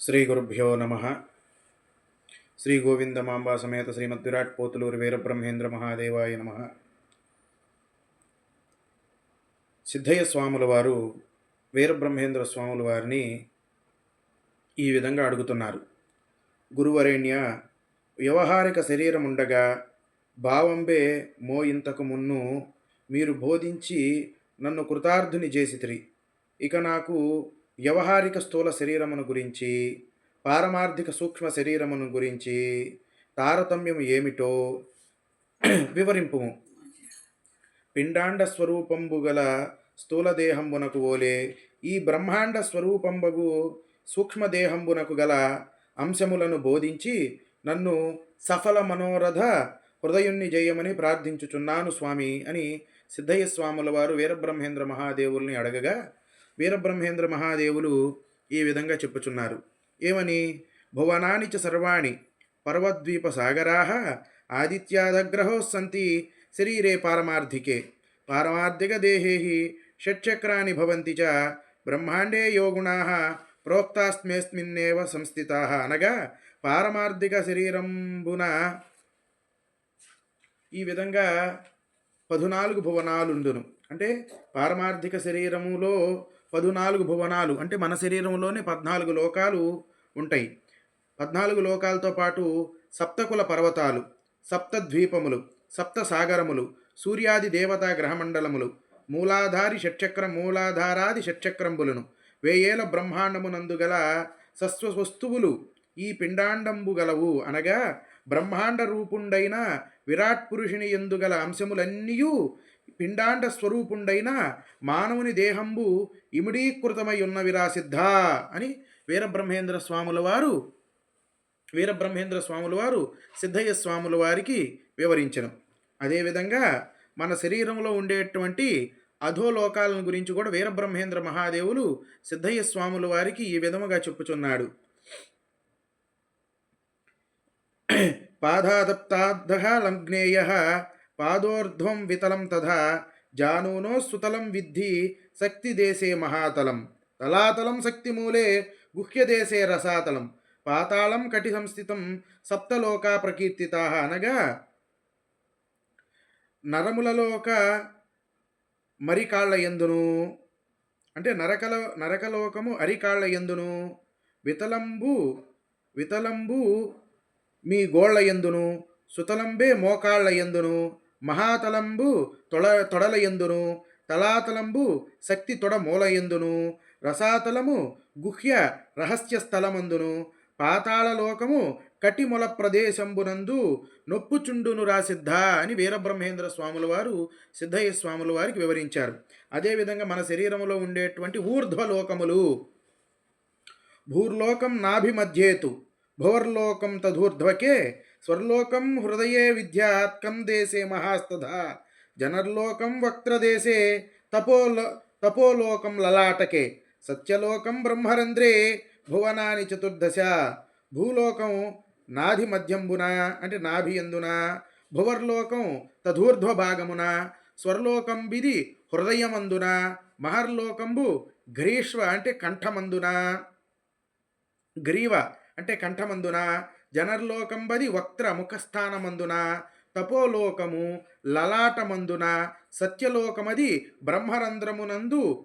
శ్రీ గురుభ్యో నమ. శ్రీ గోవిందమాంబా సమేత శ్రీమద్ విరాట్ పోతులూరు వీరబ్రహ్మేంద్ర మహాదేవాయ నమ. సిద్ధయ్య స్వాముల వారు వీరబ్రహ్మేంద్ర స్వాముల వారిని ఈ విధంగా అడుగుతున్నారు. గురువరేణ్య వ్యవహారిక శరీరం ఉండగా భావంబే మో ఇంతకు మున్ను మీరు బోధించి నన్ను కృతార్థుని చేసితిరి. ఇక నాకు వ్యవహారిక స్థూల శరీరమును గురించి పారమార్థిక సూక్ష్మ శరీరమును గురించి తారతమ్యం ఏమిటో వివరింపుము. పిండాండ స్వరూపంబు గల స్థూలదేహంబునకు ఓలే ఈ బ్రహ్మాండ స్వరూపంబగు సూక్ష్మదేహంబునకు గల అంశములను బోధించి నన్ను సఫల మనోరథ హృదయుణ్ణి జయమని ప్రార్థించుచున్నాను స్వామి అని సిద్ధయ్య స్వాముల వారు వీరబ్రహ్మేంద్ర మహాదేవుల్ని అడగగా వీరబ్రహ్మేంద్ర మహాదేవులు ఈ విధంగా చెప్పుచున్నారు. ఏమని? భువనాని చ సర్వాణి పర్వద్వీప సాగరా ఆదిత్యాదగ్రహోస్సంతి శరీరే పారమార్థికే పారమార్థిక దేహే షట్చక్రాన్ని భవంతి చ బ్రహ్మాండే యోగుణా ప్రోక్తాస్మేస్మిన్నేవ సంస్థిత అనగా పారమార్థిక శరీరంబున ఈ విధంగా పదునాలుగు భువనాలుండును. అంటే పారమార్థిక శరీరములో పదునాలుగు భువనాలు అంటే మన శరీరంలోనే పద్నాలుగు లోకాలు ఉంటాయి. పద్నాలుగు లోకాలతో పాటు సప్తకుల పర్వతాలు సప్త ద్వీపములు సప్త సాగరములు సూర్యాది దేవతా గ్రహమండలములు మూలాధారి షట్చక్ర మూలాధారాది షట్చక్రంబులను వేయేల బ్రహ్మాండమునందు గల సస్వ వస్తువులు ఈ పిండాండంబు గలవు అనగా బ్రహ్మాండ రూపుండైన విరాట్ పురుషుని ఎందుగల అంశములన్నీయూ పిండాండ స్వరూపుండైన మానవుని దేహంబు ఇమిడీకృతమై ఉన్నవిరా సిద్ధ అని వీరబ్రహ్మేంద్ర స్వాముల వారు వీరబ్రహ్మేంద్ర స్వాముల వారు సిద్ధయ్య స్వాముల వారికి వివరించను. అదేవిధంగా మన శరీరంలో ఉండేటువంటి అధోలోకాలను గురించి కూడా వీరబ్రహ్మేంద్ర మహాదేవులు సిద్ధయ్య స్వాముల వారికి ఈ విధముగా చెప్పుచున్నాడు. పాదాదప్తార్థ లగ్నేయ పాదోర్ధ్వం వితలం తథా జానూనో సుతలం విద్ధి శక్తి దేశే మహాతలం. తలాతలం శక్తిమూలే గుహ్యదేశే రసాతలం. పాతాళం కటి సంస్థితం సప్తలోకా ప్రకీర్తిత అనగా నరములలోక మరికాళ్ళ ఎందును అంటే నరకల నరకలోకము అరికాళ్ళ ఎందును వితలంబు వితలంబు మీ గోళ్ళ ఎందును సుతలంబే మోకాళ్ళ ఎందును మహాతలంబు తొడ తొడలయందును తలాతలంబు శక్తి తొడ మూలయందును రసాతలము గుహ్య రహస్య స్థలమందును పాతాళలోకము కటిమొల ప్రదేశంబునందు నొప్పుచుండును రాసిద్ధ అని వీరబ్రహ్మేంద్ర స్వాముల వారు సిద్ధయ్య స్వాముల వారికి వివరించారు అదేవిధంగా మన శరీరంలో ఉండేటువంటి ఊర్ధ్వలోకములు భూర్లోకం నాభిమధ్యేతు భువర్లోకం తధూర్ధ్వకే స్వర్లోకం హృదయే విద్యాత్కం దేశే మహాస్తధ జనర్లోకం వక్త్రదేశే తపోలో తపోలోకం లలాటకే. సత్యలోకం బ్రహ్మరంధ్రే భువనాని చతుర్దశ. భూలోకం నాధి మధ్యంబున అంటే నాభి ఎందున భువర్లోకం తధూర్ధ్వ భాగమున స్వర్లోకం బిది హృదయమందున. మహర్లోకంబు గ్రీష్వ అంటే కంఠమందున. గ్రీవ అంటే కంఠమందున. జనర్లోకంబది వక్త్ర ముఖస్థానమందున తపోలోకము లలాటమందున సత్యలోకమది బ్రహ్మరంధ్రమునందు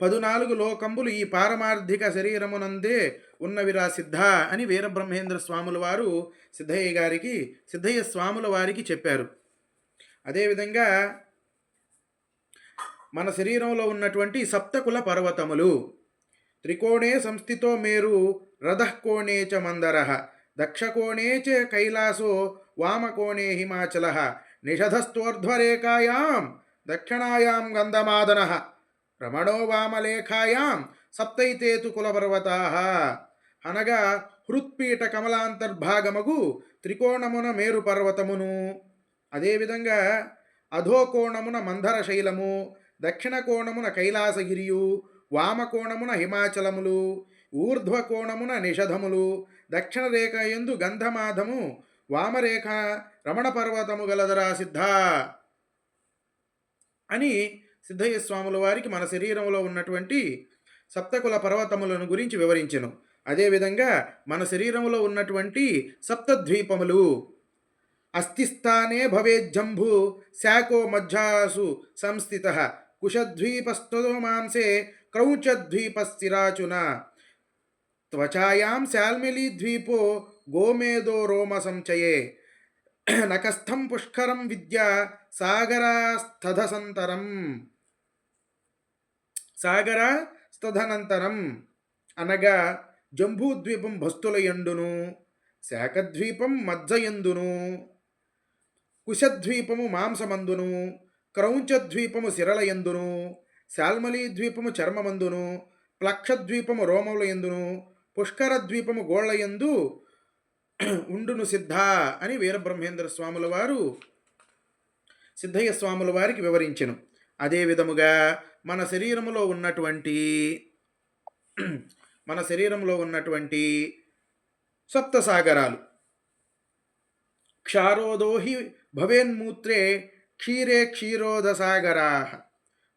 పదునాలుగు లోకంబులు ఈ పారమార్థిక శరీరమునందే ఉన్నవిరా సిద్ధ అని వీరబ్రహ్మేంద్ర స్వాముల వారు సిద్ధయ్య గారికి సిద్ధయ్య స్వాముల వారికి చెప్పారు. అదేవిధంగా మన శరీరంలో ఉన్నటువంటి సప్తకుల పర్వతములు త్రికోణే సంస్థితో మేరు రథకోణే చ మందర దక్షకోణే చ కైలాసో వామకోణే హిమాచల నిషధస్థోర్ధ్వరేఖాయాం దక్షిణాయాం గంధమాదన రమణో వామలేఖాయాం సప్తైతేతు కులపర్వతా. అనగా హృత్పీఠ కమలాంతర్భాగమగు త్రికోణమున మేరు పర్వతమును అదేవిధంగా అధోకోణమున మందర శైలము దక్షిణ కోణమున కైలాసగిరియు వామకోణమున హిమాచలములు ఊర్ధ్వకోణమున నిషధములు దక్షిణ రేఖ ఎందు గంధమాధము వామరేఖ రమణ పర్వతము గలదరా సిద్ధ? అని సిద్ధయ్య స్వాముల వారికి మన శరీరంలో ఉన్నటువంటి సప్తకుల పర్వతములను గురించి వివరించను. అదేవిధంగా మన శరీరంలో ఉన్నటువంటి సప్తద్వీపములు. అస్థిస్థానే భవేజ్జంభు శాకో మధ్యాసు సంస్థిత. కుశద్వీపస్థో మాంసే క్రౌచద్వీపస్థిరాచున త్వచాయాం శాల్మిలీద్వీపో గోమేదో రోమ సంచయే నకస్థం పుష్కరం విద్య సాగరాస్తధసంతరం సాగర స్తధనంతరం అనగా జంబూద్వీపం భస్తుల ఎండును శాఖద్వీపం మజ్జయందును కుశద్వీపము మాంసమందును క్రౌంచద్వీపము సిరలయందును శాల్మలీ ద్వీపము చర్మమందును ప్లక్షద్వీపము రోమముల ఎందును పుష్కర ద్వీపము గోళ్ళయందు ఉండును సిద్ధ అని వీరబ్రహ్మేంద్ర స్వాముల వారు సిద్ధయ్య స్వాముల వారికి వివరించెను. అదే విధముగా మన శరీరములో ఉన్నటువంటి మన శరీరంలో ఉన్నటువంటి సప్తసాగరాలు. క్షారోదోహి భవేన్మూత్రే క్షీరే క్షీరోదసాగరా.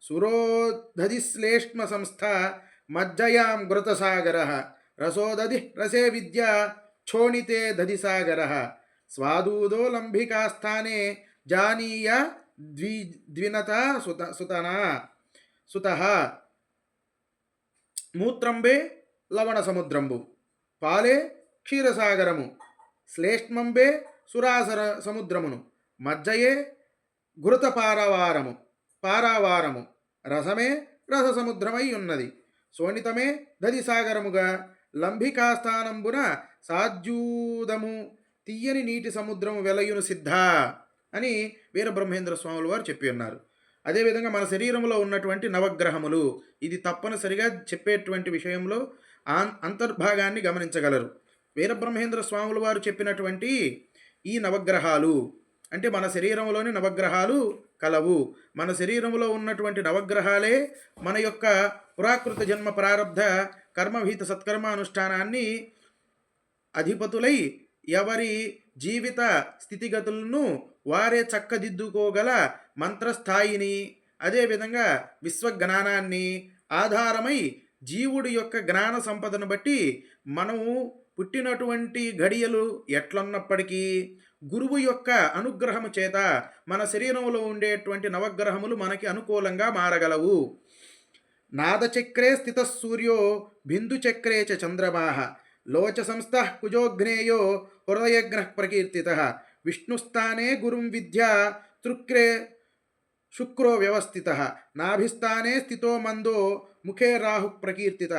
సురోదధిశ్లేష్మ సంస్థ మజ్జయాం ఘృతసాగర రసోదధి రసే విద్య క్షోణితే దధిసాగర స్వాదూదో లంభికాస్థానే జానీయ ద్వి ద్వినత సుత సుతనా సుత మూత్రంబే లవణ సముద్రంబు పాలే క్షీరసాగరము శ్లేష్మంబే సురాసర సముద్రమును మజ్జయే ఘృతపారవారము పారావారము. రసమే రస సముద్రమై ఉన్నది శోణితమే దదిసాగరముగా సాగరముగా లంభికాస్థానంబున సాజ్యూదము తీయని నీటి సముద్రము వెలయును సిద్ధ అని వీరబ్రహ్మేంద్ర స్వాములు వారు చెప్పి ఉన్నారు. అదేవిధంగా మన శరీరంలో ఉన్నటువంటి నవగ్రహములు ఇది తప్పనిసరిగా చెప్పేటువంటి విషయంలో ఆన్ అంతర్భాగాన్ని గమనించగలరు. వీరబ్రహ్మేంద్ర స్వాములు వారు చెప్పినటువంటి ఈ నవగ్రహాలు అంటే మన శరీరంలోని నవగ్రహాలు కలవు. మన శరీరంలో ఉన్నటువంటి నవగ్రహాలే మన యొక్క పురాకృత జన్మ ప్రారంధ కర్మభీత సత్కర్మ అనుష్ఠానాన్ని అధిపతులై ఎవరి జీవిత స్థితిగతులను వారే చక్కదిద్దుకోగల మంత్రస్థాయిని అదేవిధంగా విశ్వజ్ఞానాన్ని ఆధారమై జీవుడి యొక్క జ్ఞాన సంపదను బట్టి మనము పుట్టినటువంటి ఘడియలు ఎట్లున్నప్పటికీ గురువు యొక్క అనుగ్రహము చేత మన శరీరంలో ఉండేటువంటి నవగ్రహములు మనకి అనుకూలంగా మారగలవు. నాదచక్రే స్థిత సూర్యో బిందుచక్రే చ చంద్రమాహ లోచ సంస్థ కుజోగ్నేయో హృదయగ్రహ ప్రకీర్తిత విష్ణుస్థానే గురుం విద్య తృక్రే శుక్రో వ్యవస్థిత నాభిస్థానే స్థితో మందో ముఖే రాహు ప్రకీర్తిత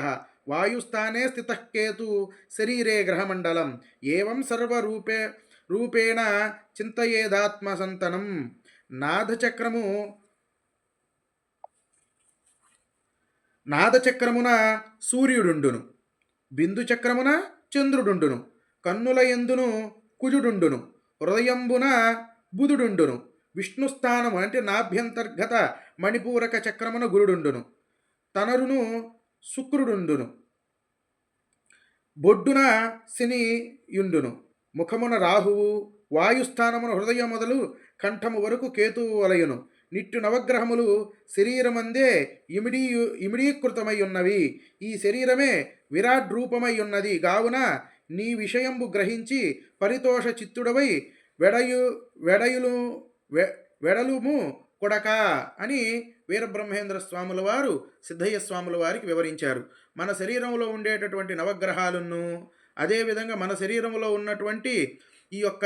వాయుస్థానే స్థిత కేతు శరీరే గ్రహమండలం ఏం సర్వరూపే రూపేణ చింతయేదాత్మసంతనం. నాదచక్రము నాదచక్రమున సూర్యుడుండును బిందు చక్రమున చంద్రుడుండును కన్నుల ఎందును కుజుడుండును హృదయంబున బుధుడుండును విష్ణుస్థానము అంటే నాభ్యంతర్గత మణిపూరక చక్రమున గురుడుండును తనరును శుక్రుడుండును బొడ్డున శనియుండును. ముఖమున రాహువు వాయుస్థానమున హృదయం మొదలు కంఠము వరకు కేతువు వలయును. నిట్టు నవగ్రహములు శరీరమందే ఇమిడీ ఇమిడీకృతమై ఉన్నవి ఈ శరీరమే విరాట్ రూపమై ఉన్నది కావున నీ విషయంబు గ్రహించి పరితోష చిత్తుడవై వెడయు వెడయులు వె వెడలుము కొడక అని వీరబ్రహ్మేంద్ర స్వాముల వారు సిద్ధయ్య స్వాముల వారికి వివరించారు. మన శరీరంలో ఉండేటటువంటి నవగ్రహాలను అదేవిధంగా మన శరీరంలో ఉన్నటువంటి ఈ యొక్క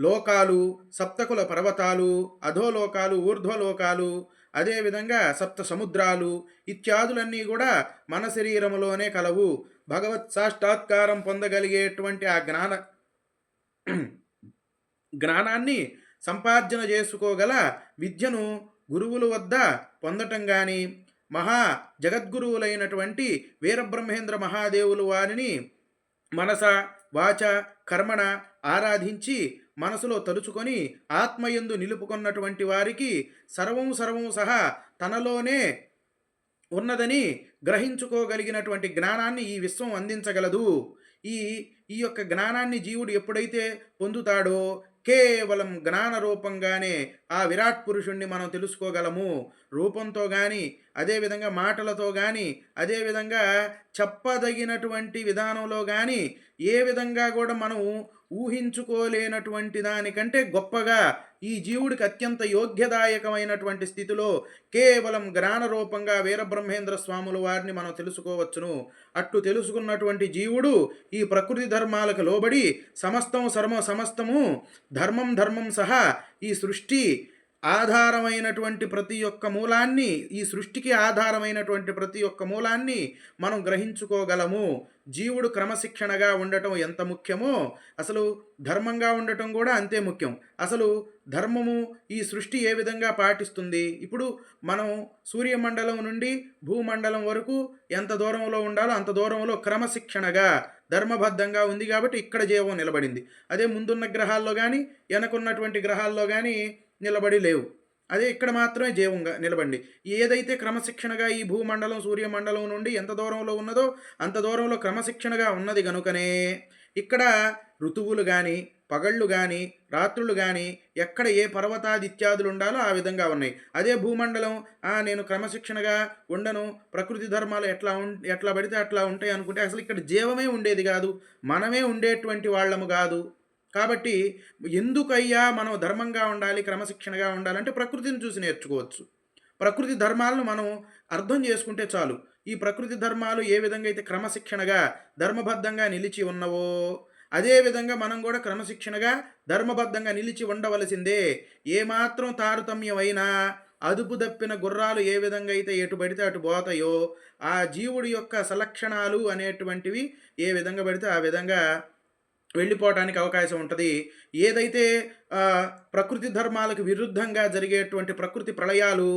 లోకాలు సప్తకుల పర్వతాలు అధోలోకాలు ఊర్ధ్వలోకాలు అదేవిధంగా సప్త సముద్రాలు ఇత్యాదులన్నీ కూడా మన శరీరంలోనే కలవు. భగవత్ సాష్టాత్కారం పొందగలిగేటువంటి ఆ జ్ఞాన జ్ఞానాన్ని సంపార్జన చేసుకోగల విద్యను గురువుల వద్ద పొందటం కానీ మహా జగద్గురువులైనటువంటి వీరబ్రహ్మేంద్ర మహాదేవులు వారిని మనస వాచ కర్మణ ఆరాధించి మనసులో తలుచుకొని ఆత్మయందు నిలుపుకున్నటువంటి వారికి సర్వం సర్వం సహా తనలోనే ఉన్నదని గ్రహించుకోగలిగినటువంటి జ్ఞానాన్ని ఈ విశ్వం అందించగలదు. ఈ ఈ యొక్క జ్ఞానాన్ని జీవుడు ఎప్పుడైతే పొందుతాడో కేవలం జ్ఞాన రూపంగానే ఆ విరాట్ పురుషుణ్ణి మనం తెలుసుకోగలము. రూపంతో కానీ అదేవిధంగా మాటలతో కానీ అదేవిధంగా చెప్పదగినటువంటి విధానంలో కానీ ఏ విధంగా కూడా మనం ఊహించుకోలేనటువంటి దానికంటే గొప్పగా ఈ జీవుడికి అత్యంత యోగ్యదాయకమైనటువంటి స్థితిలో కేవలం జ్ఞాన రూపంగా వీరబ్రహ్మేంద్ర స్వాముల వారిని మనం తెలుసుకోవచ్చును. అట్టు తెలుసుకున్నటువంటి జీవుడు ఈ ప్రకృతి ధర్మాలకు లోబడి సమస్తం సర్మ సమస్తము ధర్మం ధర్మం సహా ఈ సృష్టి ఆధారమైనటువంటి ప్రతి ఒక్క మూలాన్ని ఈ సృష్టికి ఆధారమైనటువంటి ప్రతి ఒక్క మూలాన్ని మనం గ్రహించుకోగలము. జీవుడు క్రమశిక్షణగా ఉండటం ఎంత ముఖ్యమో అసలు ధర్మంగా ఉండటం కూడా అంతే ముఖ్యం. అసలు ధర్మము ఈ సృష్టి ఏ విధంగా పాటిస్తుంది? ఇప్పుడు మనం సూర్యమండలం నుండి భూమండలం వరకు ఎంత దూరంలో ఉండాలో అంత దూరంలో క్రమశిక్షణగా ధర్మబద్ధంగా ఉంది కాబట్టి ఇక్కడ జీవం నిలబడింది. అదే ముందున్న గ్రహాల్లో కానీ వెనకున్నటువంటి గ్రహాల్లో కానీ నిలబడి లేవు. అదే ఇక్కడ మాత్రమే జీవంగా నిలబండి. ఏదైతే క్రమశిక్షణగా ఈ భూమండలం సూర్యమండలం నుండి ఎంత దూరంలో ఉన్నదో అంత దూరంలో క్రమశిక్షణగా ఉన్నది గనుకనే ఇక్కడ ఋతువులు కానీ పగళ్ళు కానీ రాత్రులు కానీ ఎక్కడ ఏ పర్వతాదిత్యాదులు ఉండాలో ఆ విధంగా ఉన్నాయి. అదే భూమండలం నేను క్రమశిక్షణగా ఉండను ప్రకృతి ధర్మాలు ఎట్లా ఉం ఎట్లా పడితే అట్లా ఉంటాయి అనుకుంటే అసలు ఇక్కడ జీవమే ఉండేది కాదు. మనమే ఉండేటువంటి వాళ్ళము కాదు. కాబట్టి ఎందుకయ్యా మనం ధర్మంగా ఉండాలి క్రమశిక్షణగా ఉండాలంటే ప్రకృతిని చూసి నేర్చుకోవచ్చు. ప్రకృతి ధర్మాలను మనం అర్థం చేసుకుంటే చాలు. ఈ ప్రకృతి ధర్మాలు ఏ విధంగా అయితే క్రమశిక్షణగా ధర్మబద్ధంగా నిలిచి ఉన్నవో అదేవిధంగా మనం కూడా క్రమశిక్షణగా ధర్మబద్ధంగా నిలిచి ఉండవలసిందే. ఏమాత్రం తారతమ్యమైనా అదుపు తప్పిన గుర్రాలు ఏ విధంగా అయితే ఎటు పడితే అటు పోతాయో ఆ జీవుడి యొక్క సలక్షణాలు అనేటువంటివి ఏ విధంగా పడితే ఆ విధంగా వెళ్ళిపోవడానికి అవకాశం ఉంటుంది. ఏదైతే ప్రకృతి ధర్మాలకు విరుద్ధంగా జరిగేటువంటి ప్రకృతి ప్రళయాలు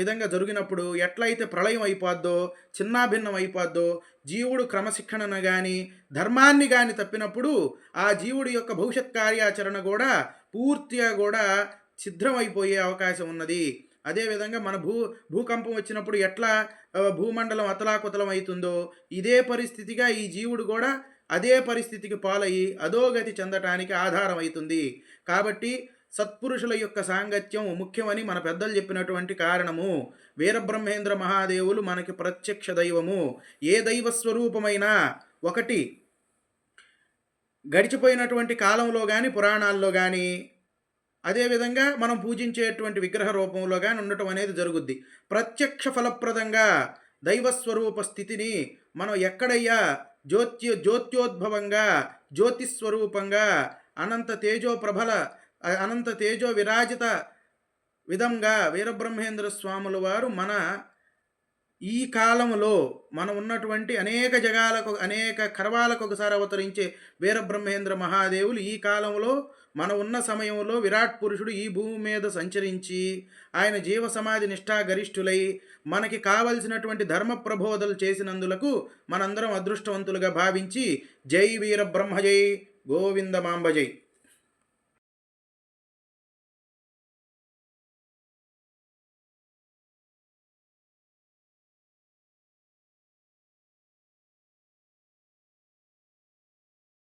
విధంగా జరిగినప్పుడు ఎట్లయితే ప్రళయం అయిపోద్దో చిన్నాభిన్నం అయిపోద్దో జీవుడు క్రమశిక్షణను కానీ ధర్మాన్ని కానీ తప్పినప్పుడు ఆ జీవుడి యొక్క భవిష్యత్ కార్యాచరణ కూడా పూర్తిగా కూడా ఛిద్రమైపోయే అవకాశం ఉన్నది. అదేవిధంగా మన భూ భూకంపం వచ్చినప్పుడు ఎట్లా భూమండలం అతలాకుతలం అవుతుందో ఇదే పరిస్థితిగా ఈ జీవుడు కూడా అదే పరిస్థితికి పాలయ్యి అధోగతి చెందటానికి ఆధారం అవుతుంది కాబట్టి సత్పురుషుల యొక్క సాంగత్యం ముఖ్యమని మన పెద్దలు చెప్పినటువంటి కారణము. వీరబ్రహ్మేంద్ర మహాదేవులు మనకి ప్రత్యక్ష దైవము. ఏ దైవ స్వరూపమైనా ఒకటి గడిచిపోయినటువంటి కాలంలో కానీ పురాణాల్లో కానీ అదేవిధంగా మనం పూజించేటువంటి విగ్రహ రూపంలో కానీ ఉండటం అనేది జరుగుద్ది. ప్రత్యక్ష ఫలప్రదంగా దైవస్వరూప స్థితిని మనం ఎక్కడయ్యా జ్యోత్య జ్యోత్యోద్భవంగా జ్యోతిస్వరూపంగా అనంత తేజో ప్రభల అనంత తేజో విరాజిత విధంగా వీరబ్రహ్మేంద్ర స్వాముల వారు మన ఈ కాలంలో మనం ఉన్నటువంటి అనేక జగాలకు అనేక కర్వాలకు ఒకసారి అవతరించే వీరబ్రహ్మేంద్ర మహాదేవులు ఈ కాలంలో మన ఉన్న సమయంలో విరాట్ పురుషుడు ఈ భూమి మీద సంచరించి ఆయన జీవ సమాధి నిష్ఠా గరిష్ఠులై మనకి కావలసినటువంటి ధర్మ ప్రబోధలు చేసినందులకు మనందరం అదృష్టవంతులుగా భావించి జై వీర బ్రహ్మజై గోవింద మాంబజై